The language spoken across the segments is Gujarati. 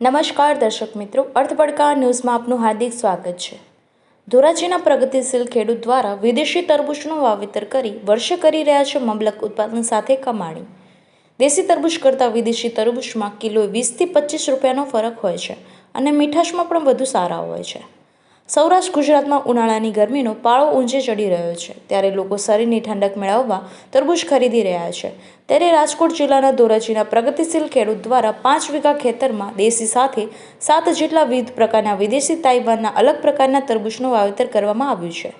નમસ્કાર દર્શક મિત્રો અર્થબડકા ન્યૂઝમાં આપનું હાર્દિક સ્વાગત છે. ધોરાજીના પ્રગતિશીલ ખેડૂત દ્વારા વિદેશી તરબૂચનું વાવેતર કરી વર્ષે કરી રહ્યા છે મબલક ઉત્પાદન સાથે કમાણી. દેશી તરબૂચ કરતાં વિદેશી તરબૂચમાં કિલો વીસથી પચીસ રૂપિયાનો ફરક હોય છે અને મીઠાશમાં પણ વધુ સારા હોય છે. સૌરાષ્ટ્ર ગુજરાતમાં ઉનાળાની ગરમીનો પાળો ઊંચે ચડી રહ્યો છે. ત્યારે લોકો શરીરની ઠંડક મેળવવા તરબૂચ ખરીદી રહ્યા છે. ત્યારે રાજકોટ જિલ્લાના ધોરાજીના પ્રગતિશીલ ખેડૂત દ્વારા પાંચ વીઘા ખેતરમાં દેશી સાથે સાત જેટલા વિવિધ પ્રકારના વિદેશી તાઇવાનના અલગ પ્રકારના તરબૂચનું વાવેતર કરવામાં આવ્યું છે.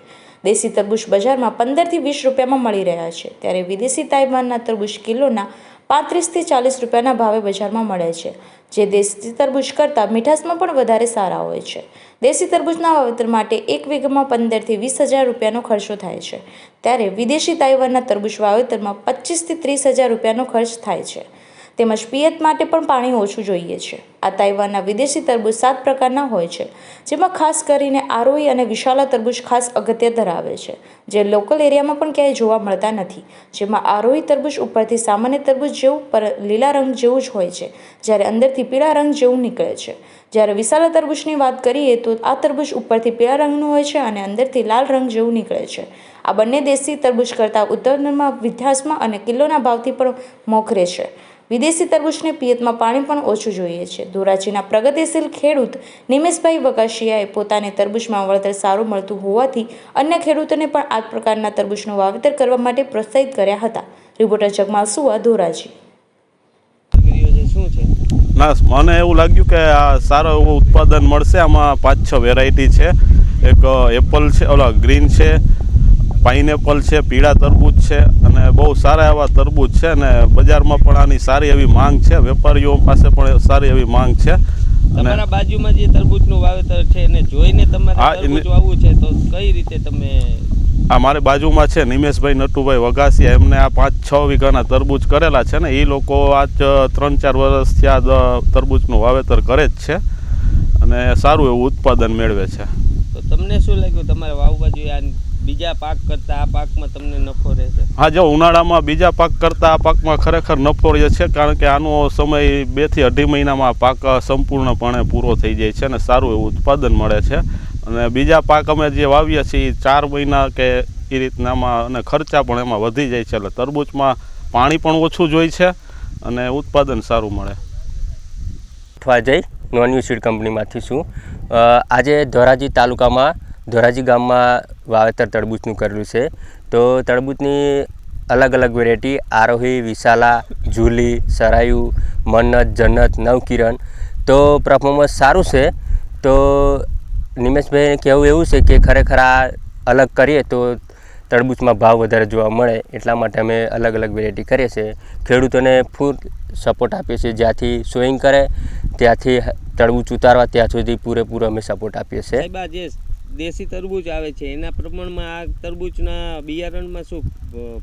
દેશી તરબૂચ બજારમાં પંદરથી વીસ રૂપિયામાં મળી રહ્યા છે. ત્યારે વિદેશી તાઇવાનના તરબૂચ કિલોના પાંત્રીસથી ચાલીસ રૂપિયાના ભાવે બજારમાં મળે છે. જે દેશી તરબૂચ કરતાં મીઠાશમાં પણ વધારે સારા હોય છે. દેશી તરબૂચના વાવેતર માટે એક વીઘામાં પંદરથી વીસ હજાર રૂપિયાનો ખર્ચો થાય છે. ત્યારે વિદેશી તાઇવાનના તરબૂચ વાવેતરમાં પચીસથી ત્રીસ હજાર રૂપિયાનો ખર્ચ થાય છે. તેમજ પિયત માટે પણ પાણી ઓછું જોઈએ છે. આ તાઇવાનના વિદેશી તરબૂચ સાત પ્રકારના હોય છે, જેમાં ખાસ કરીને આરોહી અને વિશાલા તરબૂચ ખાસ અગત્ય ધરાવે છે, જે લોકલ એરિયામાં પણ ક્યાંય જોવા મળતા નથી. જેમાં આરોહી તરબૂચ ઉપરથી સામાન્ય તરબૂચ જેવું, પર લીલા રંગ જેવું જ હોય છે, જ્યારે અંદરથી પીળા રંગ જેવું નીકળે છે. જ્યારે વિશાલા તરબૂચની વાત કરીએ તો આ તરબૂચ ઉપરથી પીળા રંગનું હોય છે અને અંદરથી લાલ રંગ જેવું નીકળે છે. આ બંને દેશી તરબૂચ કરતાં ઉત્તરમાં, વિધ્યાસમાં અને કિલોના ભાવથી પણ મોખરે છે. વિદેશી તરબૂચને પિયતમાં પાણી પણ ઓછું જોઈએ છે. ધોરાજીના પ્રગતિશીલ ખેડૂત નિમેશભાઈ વકાશિયાએ પોતાને તરબૂચમાં વળતર સારું મળતું હોવાથી અન્ય ખેડૂતોને પણ આ પ્રકારના તરબૂચનું વાવેતર કરવા માટે પ્રોત્સાહિત કર્યા હતા. રિપોર્ટર જગમાલ સુવા, ધોરાજી. ના મને એવું લાગ્યું કે આ સારો એવું ઉત્પાદન મળશે. આમાં પાંચ છ વેરાયટી છે. એક એપલ છે, ઓલા ગ્રીન છે પાઇનેપલ છે પીળા તરબૂચ છે અને બહુ સારા એવા તરબૂચ છે અને બજારમાં પણ આની સારી એવી માંગ છે. વેપારીઓ પાસે પણ સારી એવી માંગ છે. તમારા બાજુમાં જે તરબૂચનું વાવેતર છે એને જોઈને તમારે તરબૂચ વાવવું છે તો કઈ રીતે તમે આ મારી બાજુમાં છે નિમેશભાઈ નટુભાઈ વઘાસિયા. એમને આ પાંચ છ વીઘાના તરબૂચ કરેલા છે ને એ લોકો આજ ત્રણ ચાર વર્ષથી આ તરબૂચનું વાવેતર કરે જ છે અને સારું એવું ઉત્પાદન મેળવે છે. તો તમને શું લાગ્યું તમારે વાવવા જોઈએ આ બીજા પાક કરતાં આ પાકમાં તમને નફો રહેશે. હા જો ઉનાળામાં બીજા પાક કરતાં આ પાકમાં ખરેખર નફો રહે છે કારણ કે આનો સમય બેથી અઢી મહિનામાં પાક સંપૂર્ણપણે પૂરો થઈ જાય છે અને સારું એવું ઉત્પાદન મળે છે. અને બીજા પાક અમે જે વાવીએ છીએ એ ચાર મહિના કે એ રીતનામાં અને ખર્ચા પણ એમાં વધી જાય છે એટલે તરબૂચમાં પાણી પણ ઓછું જોઈ છે અને ઉત્પાદન સારું મળે. અથવા જઈ નોન યુ સીડ કંપનીમાંથી છું. આજે ધોરાજી તાલુકામાં ધોરાજી ગામમાં વાવેતર તરબૂચનું કરેલું છે. તો તરબૂચની અલગ અલગ વેરાયટી આરોહી, વિશાલા જુલી સરાયુ, મન્નત, જન્નત, નવકિરણ. તો પરફોર્મન્સ સારું છે. તો નિમેશભાઈને કહેવું એવું છે કે ખરેખર આ અલગ કરીએ તો તરબૂચમાં ભાવ વધારે જોવા મળે એટલા માટે અમે અલગ અલગ વેરાયટી કરીએ છીએ. ખેડૂતોને ફૂલ સપોર્ટ આપીએ છીએ. જ્યાંથી સોઈંગ કરે, ત્યાંથી તળબૂચ ઉતારવા, ત્યાં સુધી પૂરેપૂરો અમે સપોર્ટ આપીએ છીએ. દેશી તરબૂચ આવે છે. એના પ્રમાણમાં આ તરબૂચના બિયારણમાં શું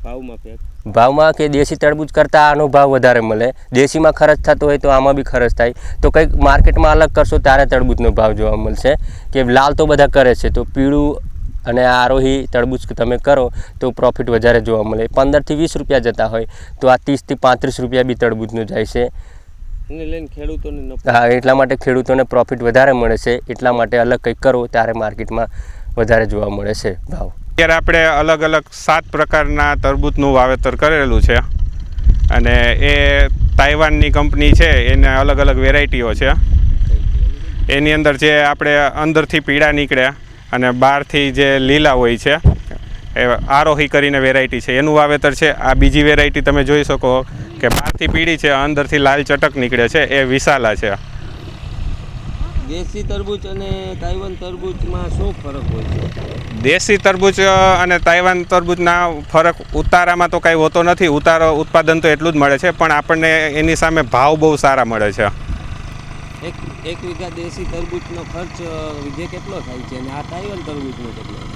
ભાવમાં ફેર? ભાવમાં કે દેશી તરબૂચ કરતાં આનો ભાવ વધારે મળે. દેશીમાં ખર્ચ થતો હોય તો આમાં બી ખર્ચ થાય. તો કંઈક માર્કેટમાં અલગ કરશો ત્યારે તરબૂચનો ભાવ જોવા મળશે. કે લાલ તો બધા કરે છે, તો પીળું અને આરોહી તરબૂચ તમે કરો તો પ્રોફિટ વધારે જોવા મળે. પંદરથી વીસ રૂપિયા જતા હોય, તો આ ત્રીસથી પાંત્રીસ રૂપિયા બી તરબૂચનું જાય છે. એને લઈને ખેડૂતોને હા એટલા માટે ખેડૂતોને પ્રોફિટ વધારે મળે છે. એટલા માટે અલગ કંઈક કરો ત્યારે માર્કેટમાં વધારે જોવા મળે છે ભાવ. અત્યારે આપણે અલગ અલગ સાત પ્રકારના તરબૂચનું વાવેતર કરેલું છે. અને એ તાઇવાનની કંપની છે એને અલગ અલગ વેરાયટીઓ છે. એની અંદર જે આપણે અંદરથી પીળા નીકળ્યા અને બહારથી જે લીલા હોય છે એ આરોહી કરીને વેરાયટી છે. એનું વાવેતર છે. આ બીજી વેરાયટી તમે જોઈ શકો. કે બહારથી પીળી છે અંદરથી લાલ ચટક નીકળે છે એ વિશાલા છે. દેશી તરબૂચ અને તાઇવાન તરબૂચમાં શું ફરક હોય છે? દેશી તરબૂચ અને તાઇવાન તરબૂચના ફરક ઉતારામાં તો કાંઈ હોતો નથી. ઉતારો ઉત્પાદન તો એટલું જ મળે છે પણ આપણને એની સામે ભાવ બહુ સારા મળે છે. એક એક વીઘા દેશી તરબૂચનો ખર્ચ અ, કેટલો થાય છે? અને આ તાઇવાન તરબૂચનો કેટલો?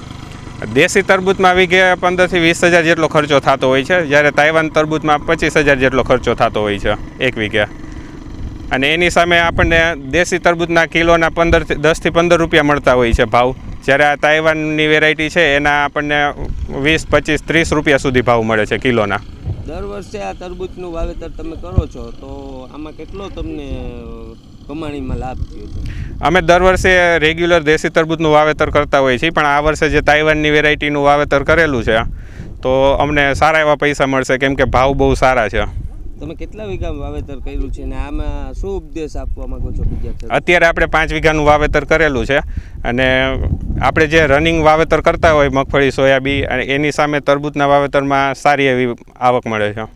દેશી તરબૂચમાં વીઘે પંદરથી વીસ હજાર જેટલો ખર્ચો થતો હોય છે. જ્યારે તાઇવાન તરબૂચમાં પચીસ હજાર જેટલો ખર્ચો થતો હોય છે, એક વીઘે. અને એની સામે આપણને દેશી તરબૂચના કિલોના પંદરથી, દસથી પંદર રૂપિયા મળતા હોય છે ભાવ. જ્યારે આ તાઇવાનની વેરાયટી છે, એના આપણને વીસ, પચીસ, ત્રીસ રૂપિયા સુધી ભાવ મળે છે કિલોના. દર વર્ષે આ તરબૂચનું વાવેતર તમે કરો છો, તો આમાં કેટલો તમને કમાણીમાં લાભ થયો છે. અમે દર વર્ષે રેગ્યુલર દેશી તરબૂચનું વાવેતર કરતા હોઈએ છીએ પણ આ વર્ષે જે તાઇવાનની વેરાયટીનું વાવેતર કરેલું છે તો અમને સારા એવા પૈસા મળશે કેમ કે ભાવ બહુ સારા છે. તમે કેટલા વીઘામાં વાવેતર કર્યું છે અને આમાં શું ઉપદેશ આપવા માંગો છો બીજા અત્યારે આપણે પાંચ વીઘાનું વાવેતર કરેલું છે અને આપણે જે રનિંગ વાવેતર કરતા હોય મગફળી સોયાબી અને એની સામે તરબૂચના વાવેતરમાં સારી એવી આવક મળે છે.